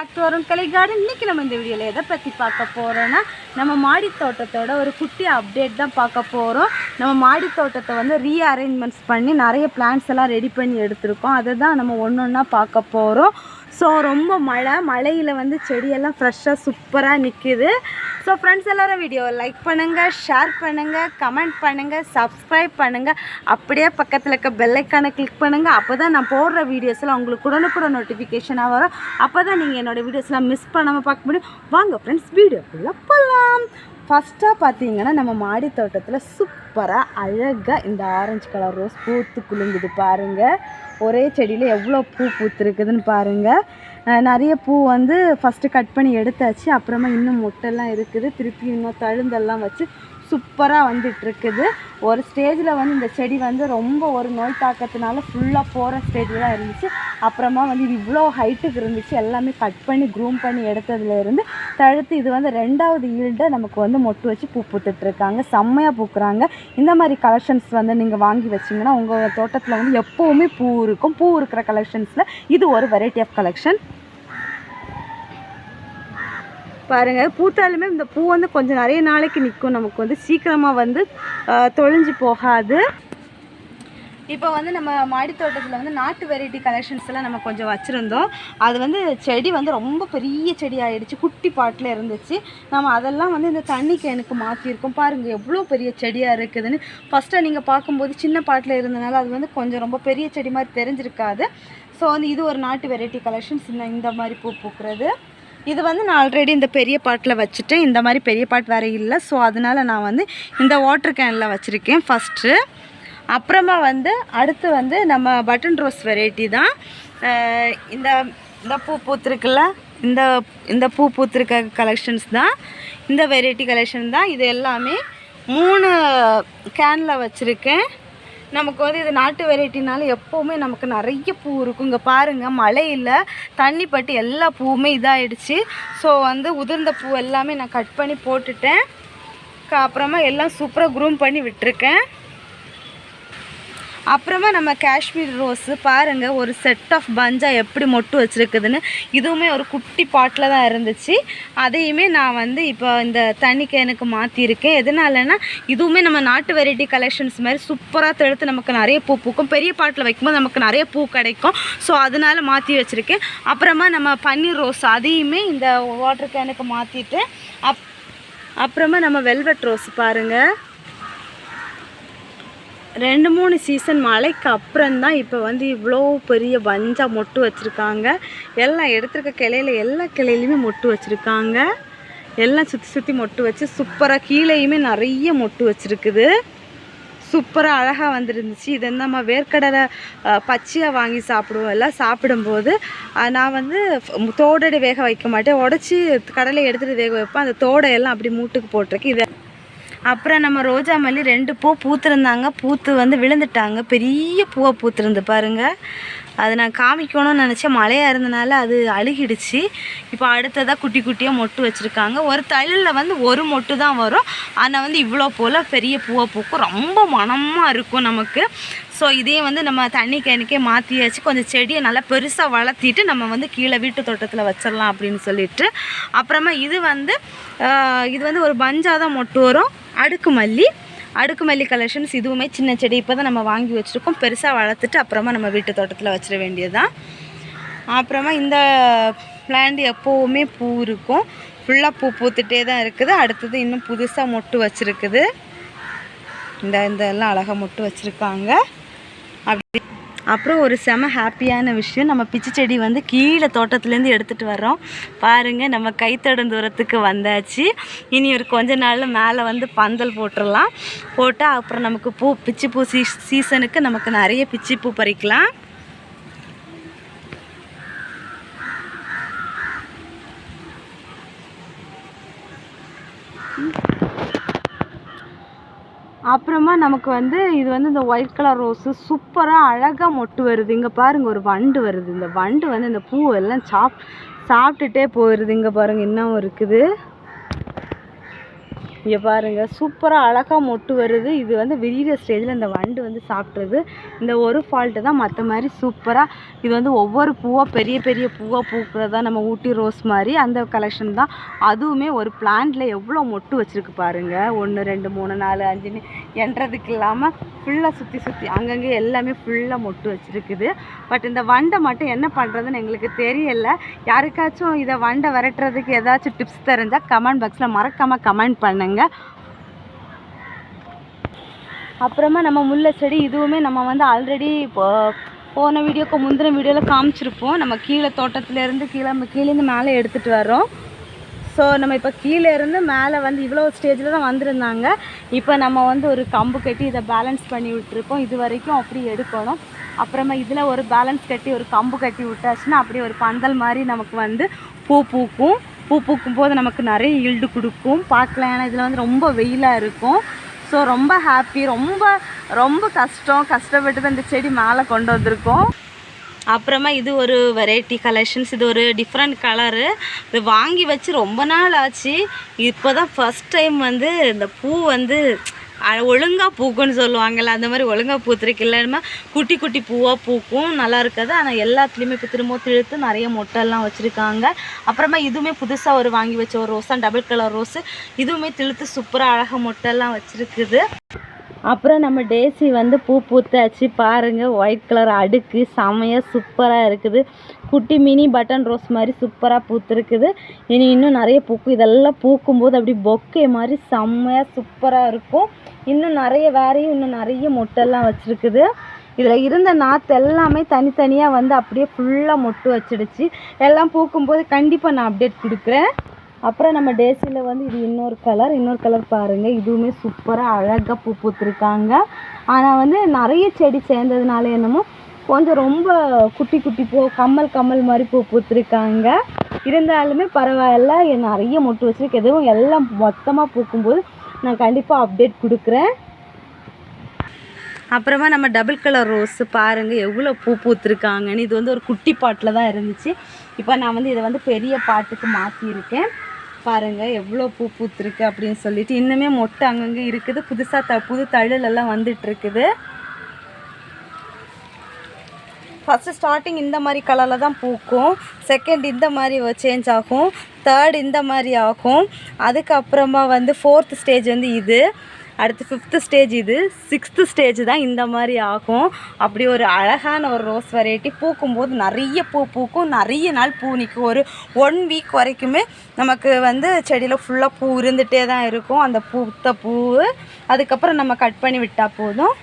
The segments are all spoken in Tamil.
பேக் டு வரும். கலை கார்டன் இன்னைக்கு நம்ம இந்த வீடியோவில் எதை பற்றி பார்க்க போகிறோன்னா நம்ம மாடி தோட்டத்தோட ஒரு குட்டி அப்டேட் தான் பார்க்க போகிறோம் நம்ம மாடி தோட்டத்தை வந்து ரீஅரேஞ்ச்மெண்ட்ஸ் பண்ணி நிறைய பிளான்ஸ் எல்லாம் ரெடி பண்ணி எடுத்திருக்கோம். அதை தான் நம்ம ஒன்று ஒன்றா பார்க்க போகிறோம் ஸோ ரொம்ப மழை. மழையில் வந்து செடியெல்லாம் ஃப்ரெஷ்ஷாக சூப்பராக நிற்கிது ஸோ ஃப்ரெண்ட்ஸ் எல்லோரும் வீடியோவை லைக் பண்ணுங்கள் ஷேர் பண்ணுங்கள் கமெண்ட் பண்ணுங்கள் சப்ஸ்கிரைப் பண்ணுங்கள் அப்படியே பக்கத்தில் இருக்க பெல்லைக்கானை கிளிக் பண்ணுங்கள் அப்போ தான் நான் போடுற வீடியோஸ்லாம் உங்களுக்கு உடனுக்குடன் நோட்டிஃபிகேஷனாக வரும். அப்போ தான் நீங்கள் என்னோடய வீடியோஸ்லாம் மிஸ் பண்ணாமல் பார்க்க முடியும். வாங்க ஃப்ரெண்ட்ஸ் வீடியோக்குள்ளே போகலாம் ஃபஸ்ட்டாக பார்த்தீங்கன்னா நம்ம மாடி தோட்டத்தில் சூப்பராக அழகாக இந்த ஆரஞ்சு கலர் ரோஸ் பூத்து குலுங்குது பாருங்கள் ஒரே செடியில் எவ்வளோ பூ பூத்துருக்குதுன்னு பாருங்கள் நிறைய பூ வந்து ஃபஸ்ட்டு கட் பண்ணி எடுத்தாச்சு. அப்புறமா இன்னும் மொட்டெல்லாம் இருக்குது. திருப்பி இன்னும் தழுந்தெல்லாம் வச்சு சூப்பராக வந்துட்டுருக்குது. ஒரு ஸ்டேஜில் வந்து இந்த செடி வந்து ரொம்ப ஒரு நோய் தாக்கத்தினால ஃபுல்லாக போகிற ஸ்டேஜில் தான் இருந்துச்சு. அப்புறமா வந்து இது இவ்வளோ ஹைட்டுக்கு இருந்துச்சு. எல்லாமே கட் பண்ணி க்ரூம் பண்ணி எடுத்ததுலேருந்து தழுத்து இது வந்து ரெண்டாவது ஈல்டை நமக்கு வந்து மொட்டு வச்சு பூ பூத்துட்ருக்காங்க செம்மையாக பூக்குறாங்க. இந்த மாதிரி கலெக்ஷன்ஸ் வந்து நீங்கள் வாங்கி வச்சிங்கன்னா உங்கள் தோட்டத்தில் வந்து எப்போவுமே பூ இருக்கும். பூ இருக்கிற கலெக்ஷன்ஸில் இது ஒரு வெரைட்டி ஆஃப் கலெக்ஷன் பாருங்கள் பூத்தாலுமே இந்த பூ வந்து கொஞ்சம் நிறைய நாளைக்கு நிற்கும் நமக்கு வந்து சீக்கிரமாக வந்து தொழிஞ்சு போகாது. இப்போ வந்து நம்ம மாடி தோட்டத்தில் வந்து நாட்டு வெரைட்டி கலெக்ஷன்ஸ் எல்லாம் நம்ம கொஞ்சம் வச்சுருந்தோம். அது வந்து செடி வந்து ரொம்ப பெரிய செடி ஆகிடுச்சு குட்டி பாட்டில் இருந்துச்சு. நம்ம அதெல்லாம் வந்து இந்த தண்ணி கேனுக்கு மாற்றிருக்கோம் பாருங்கள் எவ்வளோ பெரிய செடியாக இருக்குதுன்னு. ஃபஸ்ட்டாக நீங்கள் பார்க்கும்போது சின்ன பாட்டில் இருந்தனால அது வந்து கொஞ்சம் ரொம்ப பெரிய செடி மாதிரி தெரிஞ்சிருக்காது. ஸோ வந்து இது ஒரு நாட்டு வெரைட்டி கலெக்ஷன்ஸ் இந்த மாதிரி பூ பூக்கிறது. இது வந்து நான் ஆல்ரெடி இந்த பெரிய பாட்டில் வச்சுட்டேன். இந்த மாதிரி பெரிய பாட் வேறு இல்லை. ஸோ அதனால் நான் வந்து இந்த வாட்டர் கேனில் வச்சுருக்கேன் ஃபஸ்ட்டு அப்புறமா வந்து அடுத்து வந்து நம்ம பட்டன் ரோஸ் வெரைட்டி தான். இந்த இந்த பூ பூத்துருக்குல்ல? இந்த இந்த பூ பூத்திருக்க கலெக்ஷன்ஸ் தான். இந்த வெரைட்டி கலெக்ஷன் தான். இது எல்லாமே மூணு கேனில் வச்சுருக்கேன். நமக்கு வந்து இது நாட்டு வெரைட்டினால எப்போவுமே நமக்கு நிறைய பூ இருக்கும். இங்கே பாருங்கள் மழையில் தண்ணி பட்டு எல்லா பூவுமே இதாகிடுச்சு ஸோ வந்து உதிர்ந்த பூ எல்லாமே நான் கட் பண்ணி போட்டுட்டேன். அப்புறமா எல்லாம் சூப்பராக க்ரூம் பண்ணி விட்டுருக்கேன். அப்புறமா நம்ம காஷ்மீர் ரோஸு பாருங்கள் ஒரு செட் ஆஃப் பஞ்சா எப்படி மொட்டு வச்சுருக்குதுன்னு. இதுவுமே ஒரு குட்டி பாட்டில் தான் இருந்துச்சு. அதையுமே நான் வந்து இப்போ இந்த தண்ணி கேனுக்கு மாற்றிருக்கேன் எதனாலனா இதுவுமே நம்ம நாட்டு வெரைட்டி கலெக்ஷன்ஸ் மாதிரி சூப்பராக தடுத்து நமக்கு நிறைய பூ பூக்கும். பெரிய பாட்டில் வைக்கும்போது நமக்கு நிறைய பூ கிடைக்கும். ஸோ அதனால மாற்றி வச்சுருக்கேன். அப்புறமா நம்ம பன்னீர் ரோஸ் அதையுமே இந்த வாட்டர் கேனுக்கு மாற்றிட்டு அப் அப்புறமா நம்ம வெல்வெட் ரோஸ் பாருங்கள் ரெண்டு மூணு சீசன் மழைக்கு அப்புறம் தான் இப்போ வந்து இவ்வளோ பெரிய வஞ்சாக மொட்டு வச்சுருக்காங்க. எல்லாம் எடுத்துருக்க கிளையில எல்லா கிளையிலையுமே மொட்டு வச்சுருக்காங்க. எல்லாம் சுற்றி சுற்றி மொட்டு வச்சு சூப்பராக கீழேயுமே நிறைய மொட்டு வச்சுருக்குது. சூப்பராக அழகாக வந்துருந்துச்சு. இது நம்ம வேர்க்கடலை பச்சையாக வாங்கி சாப்பிடுவோம். எல்லாம் சாப்பிடும்போது நான் வந்து தோடடி வேக வைக்க மாட்டேன். உடச்சி கடலை எடுத்துகிட்டு வேக வைப்பேன். அந்த தோடையெல்லாம் அப்படி மூட்டுக்கு போட்டிருக்கு இதை அப்புறம் நம்ம ரோஜா மல்லி ரெண்டு பூ பூத்துருந்தாங்க. பூத்து வந்து விழுந்துட்டாங்க. பெரிய பூவை பூத்துருந்து பாருங்கள் அது நான் காமிக்கணும்னு நினச்சேன் மழையாக இருந்தனால அது அழுகிடுச்சு. இப்போ அடுத்ததாக குட்டி குட்டியாக மொட்டு வச்சுருக்காங்க. ஒரு தளிரில் வந்து ஒரு மொட்டு தான் வரும். ஆனால் வந்து இவ்வளோ போல் பெரிய பூவை பூக்கும். ரொம்ப மனமாக இருக்கும் நமக்கு. ஸோ இதையும் வந்து நம்ம தண்ணி கேனுக்கே மாற்றியாச்சு கொஞ்சம் செடியை நல்லா பெருசாக வளர்த்திட்டு நம்ம வந்து கீழே வீட்டு தோட்டத்தில் வச்சிடலாம் அப்படின்னு சொல்லிட்டு. அப்புறமா இது வந்து இது வந்து ஒரு பஞ்சாதான் மொட்டு வரும். அடுக்கு மல்லி. அடுக்கு மல்லி கலெக்ஷன்ஸ் இதுவுமே சின்ன செடி இப்போ தான் நம்ம வாங்கி வச்சுருக்கோம். பெருசாக வளர்த்துட்டு அப்புறமா நம்ம வீட்டு தோட்டத்தில் வச்சிட வேண்டியது தான் அப்புறமா இந்த பிளான்ட் எப்போவுமே பூ இருக்கும். ஃபுல்லாக பூ பூத்துட்டே தான் இருக்குது. அடுத்தது இன்னும் புதுசாக மொட்டு வச்சுருக்குது. இந்த இந்த எல்லாம் அழகாக மொட்டு வச்சுருக்காங்க. அப்படி அப்புறம் ஒரு செம ஹாப்பியான விஷயம். நம்ம பிச்சு செடி வந்து கீழே தோட்டத்துலேருந்து எடுத்துகிட்டு வர்றோம். பாருங்கள் நம்ம கைத்தடம் தூரத்துக்கு வந்தாச்சு. இனி ஒரு கொஞ்ச நாளில் மேலே வந்து பந்தல் போட்டுடலாம். போட்டால் அப்புறம் நமக்கு பூ பிச்சு பூ சீ சீசனுக்கு நமக்கு நிறைய பிச்சி பூ பறிக்கலாம். அப்புறமா நமக்கு வந்து இது வந்து இந்த ஒயிட் கலர் ரோஸு சூப்பராக அழகாக மொட்டு வருது. இங்கே பாருங்க ஒரு வண்டு வருது. இந்த வண்டு வந்து இந்த பூவெல்லாம் சாப் சாப்பிட்டுட்டே போயிடுது இங்கே பாருங்கள் இன்னும் இருக்குது. இங்கே பாருங்கள் சூப்பராக அழகாக மொட்டு வருது. இது வந்து விரிகிற ஸ்டேஜில் இந்த வண்டு வந்து சாப்பிட்றது. இந்த ஒரு ஃபால்ட்டு தான் மற்ற மாதிரி சூப்பராக இது வந்து ஒவ்வொரு பூவாக பெரிய பெரிய பூவாக பூக்கிறது தான் நம்ம ஊட்டி ரோஸ் மாதிரி அந்த கலெக்ஷன் தான். அதுவுமே ஒரு பிளான்ட்டில் எவ்வளோ மொட்டு வச்சுருக்கு பாருங்கள் ஒன்று ரெண்டு மூணு நாலு அஞ்சுன்னு என்றதுக்கு இல்லாமல் ஃபுல்லாக சுற்றி சுற்றி அங்கங்கே எல்லாமே ஃபுல்லாக மொட்டு வச்சுருக்குது. பட் இந்த வண்டை மட்டும் என்ன பண்ணுறதுன்னு எங்களுக்கு தெரியல. யாருக்காச்சும் இதை வண்டை விரட்டுறதுக்கு ஏதாச்சும் டிப்ஸ் தெரிஞ்சால் கமெண்ட் பாக்ஸில் மறக்காமல் கமெண்ட் பண்ணுங்க. அப்புறமா நம்ம முல்லை செடி இதுவுமே நம்ம வந்து ஆல்ரெடி இப்போ போன வீடியோக்கு முந்தின வீடியோவில் காமிச்சிருப்போம். நம்ம கீழே தோட்டத்துலேருந்து கீழே கீழேருந்து மேலே எடுத்துகிட்டு வரோம் ஸோ நம்ம இப்போ கீழே இருந்து மேலே வந்து இவ்வளோ ஸ்டேஜில் தான் வந்திருந்தாங்க. இப்போ நம்ம வந்து ஒரு கம்பு கட்டி இதை பேலன்ஸ் பண்ணி விட்டுருக்கோம். இது வரைக்கும் அப்படி எடுக்கணும். அப்புறமா இதில் ஒரு பேலன்ஸ் கட்டி ஒரு கம்பு கட்டி விட்டாச்சுன்னா அப்படியே ஒரு பந்தல் மாதிரி நமக்கு வந்து பூ பூக்கும். பூ பூக்கும் போது நமக்கு நிறைய ஈல்டு கொடுக்கும். பார்க்கலாம் ஏன்னா இதில் வந்து ரொம்ப வெயிலாக இருக்கும். ஸோ ரொம்ப ஹாப்பி ரொம்ப ரொம்ப கஷ்டம். கஷ்டப்பட்டு தான் இந்த செடி மேலே கொண்டு வந்திருக்கோம். அப்புறமா இது ஒரு வெரைட்டி கலெக்ஷன்ஸ் இது ஒரு டிஃப்ரெண்ட் கலரு இது வாங்கி வச்சு ரொம்ப நாள் ஆச்சு. இப்போ தான் ஃபஸ்ட் டைம் வந்து இந்த பூ வந்து ஒழுங்காக பூக்கும்னு சொல்லுவாங்கல்ல அந்த மாதிரி ஒழுங்காக பூத்துருக்கு. இல்லைன்னா குட்டி குட்டி பூவாக பூக்கும் நல்லா இருக்காது. ஆனால் எல்லாத்துலேயுமே இப்போ திரும்ப திழுத்து நிறைய மொட்டெல்லாம் வச்சுருக்காங்க. அப்புறமா இதுவுமே புதுசாக ஒரு வாங்கி வச்ச ஒரு ரோஸ் தான் டபுள் கலர் ரோஸு இதுவுமே திழுத்து சூப்பராக அழகாக மொட்டெல்லாம் வச்சுருக்குது. அப்புறம் நம்ம டேசி வந்து பூ பூத்தாச்சு பாருங்கள் ஒயிட் கலர் அடுக்கு செமையாக சூப்பராக இருக்குது. குட்டி மினி பட்டன் ரோஸ் மாதிரி சூப்பராக பூத்துருக்குது. இனி இன்னும் நிறைய பூக்கும். இதெல்லாம் பூக்கும்போது அப்படி பொக்கே மாதிரி செம்மையாக சூப்பராக இருக்கும். இன்னும் நிறைய வேறையும் இன்னும் நிறைய மொட்டெல்லாம் வச்சுருக்குது. இதில் இருந்த நாற்று எல்லாமே தனித்தனியாக வந்து அப்படியே ஃபுல்லாக மொட்டு வச்சிடுச்சு. எல்லாம் பூக்கும்போது கண்டிப்பாக நான் அப்டேட் கொடுக்குறேன். அப்புறம் நம்ம டேசியில் வந்து இது இன்னொரு கலர் இன்னொரு கலர் பாருங்கள் இதுவுமே சூப்பராக அழகாக பூ பூத்துருக்காங்க. ஆனால் வந்து நிறைய செடி சேர்ந்ததுனால என்னமோ கொஞ்சம் ரொம்ப குட்டி குட்டி பூ கம்மல் கம்மல் மாதிரி பூ பூத்துருக்காங்க. இருந்தாலுமே பரவாயில்ல என் நிறைய மொட்டு வச்சுருக்கு. எதுவும் எல்லாம் மொத்தமாக பூக்கும்போது நான் கண்டிப்பாக அப்டேட் கொடுக்குறேன். அப்புறமா நம்ம டபுள் கலர் ரோஸு பாருங்கள் எவ்வளோ பூ பூத்துருக்காங்கன்னு. இது வந்து ஒரு குட்டி பாட்டில் தான் இருந்துச்சு. இப்போ நான் வந்து இதை வந்து பெரிய பாட்டுக்கு மாற்றியிருக்கேன் பாருங்கள் எவ்வளோ பூ பூத்துருக்கு அப்படின்னு சொல்லிட்டு இன்னுமே மொட்டை அங்கங்கே இருக்குது. புதுசாக த புது தழுலெல்லாம் வந்துட்டுருக்குது. ஃபஸ்ட்டு ஸ்டார்டிங் இந்த மாதிரி கலரில் தான் பூக்கும். செகண்ட் இந்த மாதிரி சேஞ்ச் ஆகும். தேர்ட் இந்த மாதிரி ஆகும். அதுக்கப்புறமா வந்து ஃபோர்த் ஸ்டேஜ் வந்து இது. அடுத்து ஃபிஃப்த்து ஸ்டேஜ் இது. சிக்ஸ்த்து ஸ்டேஜ் தான் இந்த மாதிரி ஆகும். அப்படி ஒரு அழகான ஒரு ரோஸ் வெரைட்டி பூக்கும்போது நிறைய பூ பூக்கும். நிறைய நாள் பூ நிற்கும். ஒரு ஒன் வீக் வரைக்குமே நமக்கு வந்து செடியில் ஃபுல்லாக பூ இருந்துகிட்டே தான் இருக்கும். அந்த பூத்த பூ. அதுக்கப்புறம் நம்ம கட் பண்ணி விட்டால் போதும்.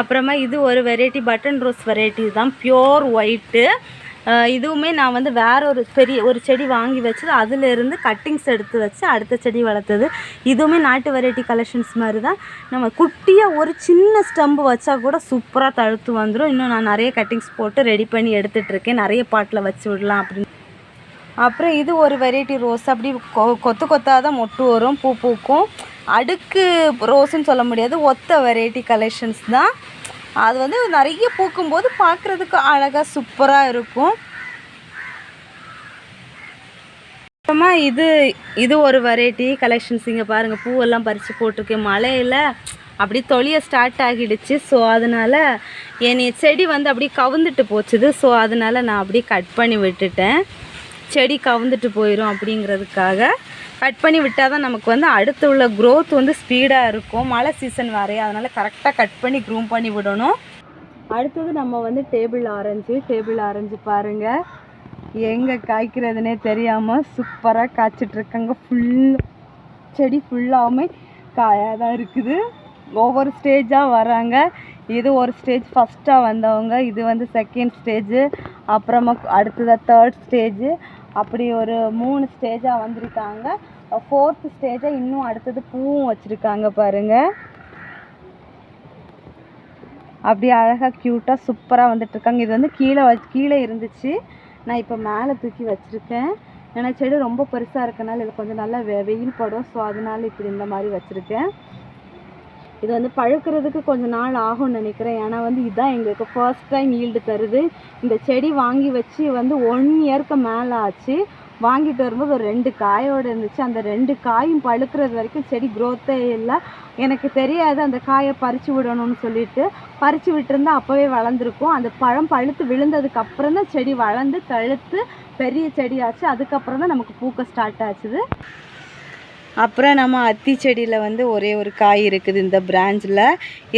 அப்புறமா இது ஒரு வெரைட்டி பட்டன் ரோஸ் வெரைட்டி தான். பியோர் ஒயிட்டு இதுவுமே நான் வந்து வேற ஒரு பெரிய ஒரு செடி வாங்கி வச்சு அதிலிருந்து கட்டிங்ஸ் எடுத்து வச்சு அடுத்த செடி வளர்த்தது. இதுவுமே நாட்டு வெரைட்டி கலெக்ஷன்ஸ் மாதிரி தான் நம்ம குட்டியாக ஒரு சின்ன ஸ்டம்பு வச்சா கூட சூப்பராக தழுத்து வந்துடும் இன்னும் நான் நிறைய கட்டிங்ஸ் போட்டு ரெடி பண்ணி எடுத்துகிட்டு இருக்கேன் நிறைய பாட்டில் வச்சு விடலாம் அப்படின்னு. அப்புறம் இது ஒரு வெரைட்டி ரோஸ் அப்படி கொ கொத்து கொத்தாக தான் மொட்டு வரும் பூ பூக்கும். அடுக்கு ரோஸுன்னு சொல்ல முடியாது. ஒத்த வெரைட்டி கலெக்ஷன்ஸ் தான். அது வந்து நிறைய பூக்கும்போது பார்க்குறதுக்கு அழகாக சூப்பராக இருக்கும். அப்புறமா இது இது ஒரு வெரைட்டி கலெக்ஷன்ஸ் இங்கே பாருங்கள் பூவெல்லாம் பறித்து போட்டிருக்கேன் மழையில் அப்படி தொழிய ஸ்டார்ட் ஆகிடுச்சு. ஸோ அதனால் என் செடி வந்து அப்படியே கவுந்துட்டு போச்சுது. ஸோ அதனால் நான் அப்படியே கட் பண்ணி விட்டுட்டேன். செடி கவுந்துட்டு போயிடும் அப்படிங்கிறதுக்காக. கட் பண்ணி விட்டால் தான் நமக்கு வந்து அடுத்து உள்ள க்ரோத் வந்து ஸ்பீடாக இருக்கும். மழை சீசன் வரைய அதனால் கரெக்டாக கட் பண்ணி க்ரூம் பண்ணி விடணும். அடுத்தது நம்ம வந்து டேபிள் ஆரஞ்சு டேபிள் ஆரஞ்சு பாருங்கள் எங்கே காய்க்கிறதுனே தெரியாமல் சூப்பராக காய்ச்சிட்ருக்காங்க ஃபுல் செடி ஃபுல்லாகவுமே காயாக தான் இருக்குது. ஒவ்வொரு ஸ்டேஜாக வராங்க. இது ஒரு ஸ்டேஜ் ஃபஸ்ட்டாக வந்தவங்க இது வந்து செகண்ட் ஸ்டேஜு அப்புறமா அடுத்ததாக தேர்ட் ஸ்டேஜு அப்படி ஒரு மூணு ஸ்டேஜாக வந்திருக்காங்க. ஃபோர்த்து ஸ்டேஜாக இன்னும் அடுத்தது பூவும் வச்சுருக்காங்க பாருங்கள் அப்படியே அழகாக க்யூட்டாக சூப்பராக வந்துட்டுருக்காங்க இது வந்து கீழே வ கீழே இருந்துச்சு. நான் இப்போ மேலே தூக்கி வச்சுருக்கேன். ஏன்னா செடி ரொம்ப பெருசாக இருக்கனால இது கொஞ்சம் நல்லா வெ வெயில் படும். ஸோ அதனால இப்படி இந்த மாதிரி வச்சுருக்கேன். இது வந்து பழுக்கிறதுக்கு கொஞ்சம் நாள் ஆகும்னு நினைக்கிறேன். ஏன்னா வந்து இதுதான் எங்களுக்கு ஃபர்ஸ்ட் டைம் ஈல்டு தருது. இந்த செடி வாங்கி வச்சு வந்து ஒன் இயர்க்கு மேலே ஆச்சு. வாங்கிட்டு வரும்போது ஒரு ரெண்டு காயோடு இருந்துச்சு. அந்த ரெண்டு காயும் பழுக்கிறது வரைக்கும் செடி க்ரோத்தே இல்லை. எனக்கு தெரியாது அந்த காயை பறித்து விடணும்னு சொல்லிட்டு. பறித்து விட்டுருந்தா அப்போவே வளர்ந்துருக்கும். அந்த பழம் பழுத்து விழுந்ததுக்கு அப்புறம் தான் செடி வளர்ந்து தழுத்து பெரிய செடியாச்சு. அதுக்கப்புறம் தான் நமக்கு பூக்க ஸ்டார்ட் ஆச்சுது. அப்புறம் நம்ம அத்தி செடியில் வந்து ஒரே ஒரு காய் இருக்குது இந்த பிரான்ச்சில்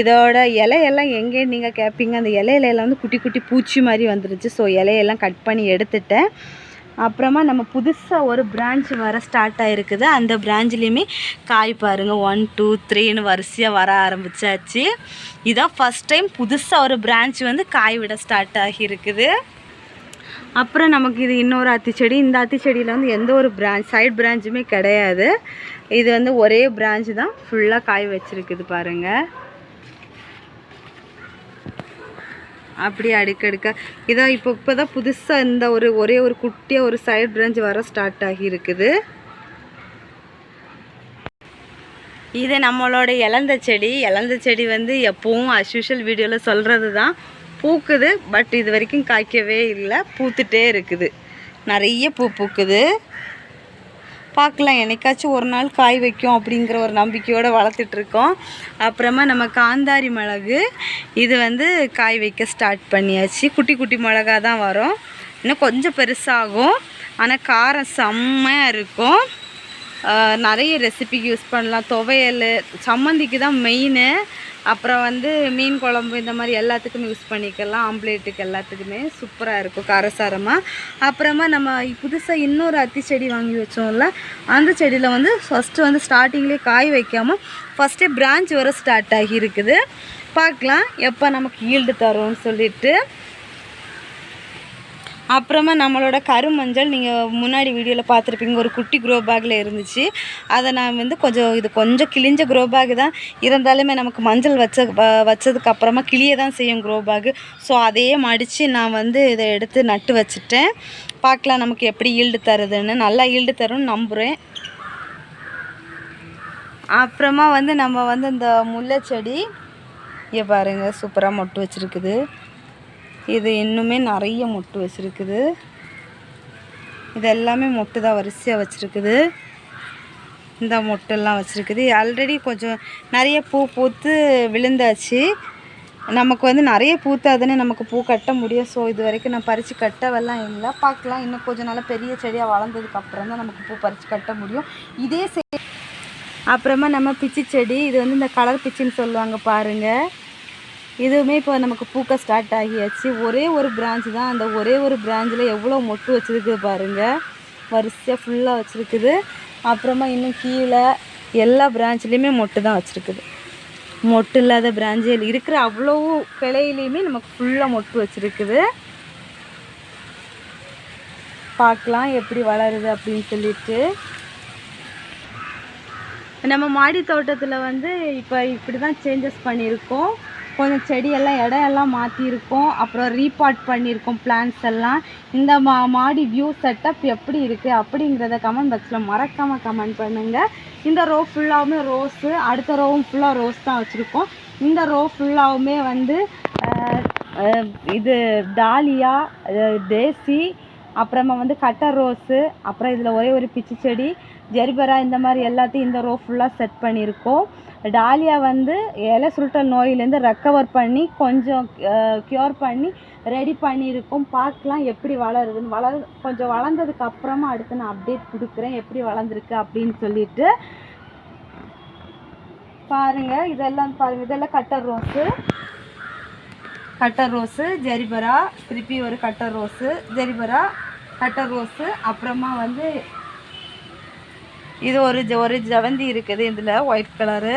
இதோட இலையெல்லாம் எங்கே நீங்கள் கேட்பீங்க அந்த இலையில எல்லாம் வந்து குட்டி குட்டி பூச்சி மாதிரி வந்துருச்சு. ஸோ இலையெல்லாம் கட் பண்ணி எடுத்துட்டேன். அப்புறமா நம்ம புதுசாக ஒரு பிரான்ச் வர ஸ்டார்ட் ஆகிருக்குது அந்த பிரான்ச்லேயுமே காய் பாருங்கள் ஒன் டூ த்ரீன்னு வரிசையாக வர ஆரம்பிச்சாச்சு. இதான் ஃபஸ்ட் டைம் புதுசாக ஒரு பிரான்ச் வந்து காய் விட ஸ்டார்ட் ஆகியிருக்குது. அப்புறம் நமக்கு இது இன்னொரு அத்திச்செடி. இந்த அத்திச்செடியில் வந்து எந்த ஒரு பிரான்ச் சைட் பிரான்ச்சுமே கிடையாது. இது வந்து ஒரே பிரான்ச் தான். ஃபுல்லாக காய் வச்சுருக்குது பாருங்க. அப்படியே அடுக்கடுக்க. இதான் இப்போ இப்போ தான் புதுசாக இந்த ஒரு ஒரே ஒரு குட்டியாக ஒரு சைட் பிரான்ச் வர ஸ்டார்ட் ஆகி இருக்குது இது நம்மளோட இலந்த செடி. இலந்த செடி வந்து எப்பவும் அஸ்யூஷுவல் வீடியோவில் சொல்கிறது தான் பூக்குது பட் இது வரைக்கும் காய்க்கவே இல்லை. பூத்துட்டே இருக்குது. நிறைய பூ பூக்குது. பார்க்கலாம் என்னைக்காச்சும் ஒரு நாள் காய் வைக்கும் அப்படிங்கிற ஒரு நம்பிக்கையோடு வளர்த்துட்ருக்கோம் அப்புறமா நம்ம காந்தாரி மிளகு இது வந்து காய் வைக்க ஸ்டார்ட் பண்ணியாச்சு. குட்டி குட்டி மிளகா தான் வரும். இன்னும் கொஞ்சம் பெருசாகும். ஆனால் காரம் செம்மையாக இருக்கும். நிறைய ரெசிபிக்கு யூஸ் பண்ணலாம். துவையல் சம்மந்திக்கு தான் மெயின் அப்புறம் வந்து மீன் குழம்பு இந்த மாதிரி எல்லாத்துக்குமே யூஸ் பண்ணிக்கலாம். ஆம்லேட்டுக்கு எல்லாத்துக்குமே சூப்பராக இருக்கும் காரசாரமாக அப்புறமா நம்ம புதுசாக இன்னொரு அத்தி செடி வாங்கி வச்சோம்ல அந்த செடியில் வந்து ஃபஸ்ட்டு வந்து ஸ்டார்டிங்லேயே காய் வைக்காமல் ஃபஸ்ட்டே பிரான்ச் வர ஸ்டார்ட் ஆகி இருக்குது. பார்க்கலாம் எப்போ நமக்கு ஈல்டு தரும்னு சொல்லிட்டு. அப்புறமா நம்மளோட கருமஞ்சள் நீங்கள் முன்னாடி வீடியோவில் பார்த்துருப்பீங்க. ஒரு குட்டி க்ரோ பேக்கில் இருந்துச்சு. அதை நான் வந்து கொஞ்சம் இது கொஞ்சம் கிழிஞ்ச க்ரோ பேக் தான். இருந்தாலுமே நமக்கு மஞ்சள் வச்ச வச்சதுக்கு அப்புறமா கிளிய தான் செய்யும் க்ரோ பேக்கு ஸோ அதையே மடித்து நான் வந்து இதை எடுத்து நட்டு வச்சுட்டேன். பார்க்கலாம் நமக்கு எப்படி ஈல்டு தருதுன்னு. நல்லா ஈல்டு தரும்னு நம்புகிறேன் அப்புறமா வந்து நம்ம வந்து இந்த முல்லை செடி இங்கே பாருங்கள் சூப்பராக மொட்டு வச்சுருக்குது. இது இன்னுமே நிறைய மொட்டு வச்சுருக்குது. இது எல்லாமே மொட்டு தான் வரிசையாக வச்சுருக்குது. இந்த மொட்டெல்லாம் வச்சுருக்குது. ஆல்ரெடி கொஞ்சம் நிறைய பூ பூத்து விழுந்தாச்சு. நமக்கு வந்து நிறைய பூத்தாதுன்னு நமக்கு பூ கட்ட முடியும். ஸோ இது வரைக்கும் நான் பறித்து கட்டவெல்லாம் இல்லை. பார்க்கலாம். இன்னும் கொஞ்சம் நல்லா பெரிய செடியாக வளர்ந்ததுக்கு அப்புறம் தான் நமக்கு பூ பறித்து கட்ட முடியும். இதே செடி அப்புறமா நம்ம பிச்சி செடி இது வந்து இந்த கலர் பிச்சின்னு சொல்லுவாங்க பாருங்கள் இதுவுமே இப்போ நமக்கு பூக்க ஸ்டார்ட் ஆகியாச்சு. ஒரே ஒரு பிரான்ச் தான். அந்த ஒரே ஒரு பிரான்ச்சில் எவ்வளோ மொட்டு வச்சுருக்குது பாருங்கள் வரிசையாக ஃபுல்லாக வச்சுருக்குது. அப்புறமா இன்னும் கீழே எல்லா பிரான்ச்லேயுமே மொட்டு தான் வச்சுருக்குது. மொட்டு இல்லாத பிரான்ச்சே இருக்கிற அவ்வளோ கிளையிலையுமே நமக்கு ஃபுல்லாக மொட்டு வச்சுருக்குது. பார்க்கலாம் எப்படி வளருது அப்படின்னு சொல்லிட்டு. நம்ம மாடி தோட்டத்தில் வந்து இப்போ இப்படி தான் சேஞ்சஸ் பண்ணியிருக்கோம். கொஞ்சம் செடியெல்லாம் இடையெல்லாம் மாற்றிருக்கோம் அப்புறம் ரீபாட் பண்ணியிருக்கோம் பிளான்ஸ் எல்லாம். இந்த மா மாடி வியூ செட்டப் எப்படி இருக்குது அப்படிங்கிறத கமெண்ட் பாக்ஸில் மறக்காமல் கமெண்ட் பண்ணுங்கள் இந்த ரோ ஃபுல்லாகவுமே ரோஸு அடுத்த ரோவும் ஃபுல்லாக ரோஸ் தான் வச்சுருக்கோம். இந்த ரோ ஃபுல்லாகவுமே வந்து இது டாலியா தேசி அப்புறமா வந்து கட்டர் ரோஸு அப்புறம் இதில் ஒரே ஒரு பிச்சு செடி ஜெரிபரா இந்த மாதிரி எல்லாத்தையும் இந்த ரோ ஃபுல்லாக செட் பண்ணியிருக்கோம் டாலியா வந்து இலை சுருட்டல் நோயிலேருந்து ரெக்கவர் பண்ணி கொஞ்சம் க்யூர் பண்ணி ரெடி பண்ணியிருக்கோம். பார்க்கலாம் எப்படி வளருதுன்னு. வளர் கொஞ்சம் வளர்ந்ததுக்கு அப்புறமா அடுத்து நான் அப்டேட் கொடுக்குறேன். எப்படி வளர்ந்துருக்கு அப்படின்னு சொல்லிட்டு. பாருங்கள் இதெல்லாம் பாருங்கள் இதெல்லாம் cutter rose cutter rose gerbera திருப்பி ஒரு cutter rose gerbera cutter rose அப்புறமா வந்து இது ஒரு ஒரு ஜவந்தி இருக்குது. இதில் ஒயிட் கலரு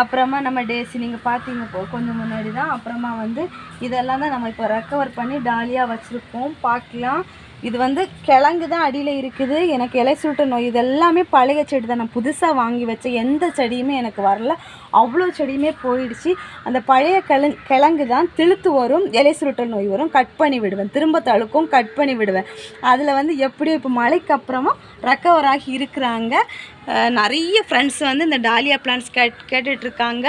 அப்புறமா நம்ம டேசி நீங்கள் பார்த்தீங்க இப்போ கொஞ்சம் முன்னாடி தான் அப்புறமா வந்து இதெல்லாம் தான் நம்ம இப்போ ரெக்கவர் பண்ணி டாலியாக வச்சுருக்கோம். பார்க்கலாம் இது வந்து கிழங்கு தான் அடியில் இருக்குது. எனக்கு இலை சுருட்ட நோய் இது எல்லாமே பழைய செடி தான். நான் புதுசாக வாங்கி வச்ச எந்த செடியுமே எனக்கு வரல. அவ்வளோ செடியுமே போயிடுச்சு. அந்த பழைய கிழ கிழங்கு தான் திழுத்து வரும் இலை சுருட்டல் நோய் வரும். கட் பண்ணி விடுவேன். திரும்ப தழுக்கும் கட் பண்ணி விடுவேன். அதில் வந்து எப்படியும் இப்போ மழைக்கு அப்புறமா ரெக்கவர் ஆகி இருக்கிறாங்க. நிறைய ஃப்ரெண்ட்ஸ் வந்து இந்த டாலியா பிளான்ஸ் கேட் கேட்டுட்ருக்காங்க.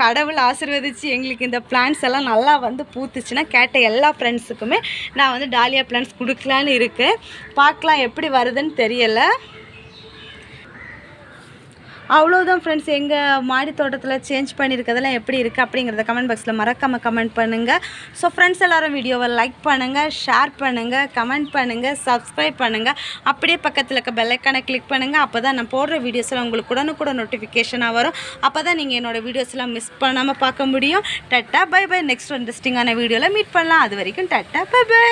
கடவுள் ஆசிர்வதித்து எங்களுக்கு இந்த பிளான்ஸ் எல்லாம் நல்லா வந்து பூத்துச்சுன்னா கேட்ட எல்லா ஃப்ரெண்ட்ஸுக்குமே நான் வந்து டாலியா பிளான்ஸ் கொடுக்கலான்னு இருக்குது பார்க்கலாம் எப்படி வருதுன்னு தெரியலை. அவ்வளோதான் ஃப்ரெண்ட்ஸ் எங்கள் மாடி தோட்டத்தில் சேஞ்ச் பண்ணியிருக்கிறதெல்லாம் எப்படி இருக்குது அப்படிங்கிறத கமெண்ட் பாக்ஸில் மறக்காமல் கமெண்ட் பண்ணுங்கள் ஸோ ஃப்ரெண்ட்ஸ் எல்லாரும் வீடியோவை லைக் பண்ணுங்கள் ஷேர் பண்ணுங்கள் கமெண்ட் பண்ணுங்கள் சப்ஸ்கிரைப் பண்ணுங்கள் அப்படியே பக்கத்தில் இருக்க பெல்லைக்கானை கிளிக் பண்ணுங்கள் அப்போ தான் நான் போடுற வீடியோஸில் உங்களுக்கு உடனுக்குடன் நோட்டிஃபிகேஷனாக வரும். அப்போ தான் நீங்கள் என்னோடய வீடியோஸ்லாம் மிஸ் பண்ணாமல் பார்க்க முடியும். டட்டா பை பை நெக்ஸ்ட் இன்ட்ரெஸ்டிங்கான வீடியோவில் மீட் பண்ணலாம். அது வரைக்கும் டட்டா பை பை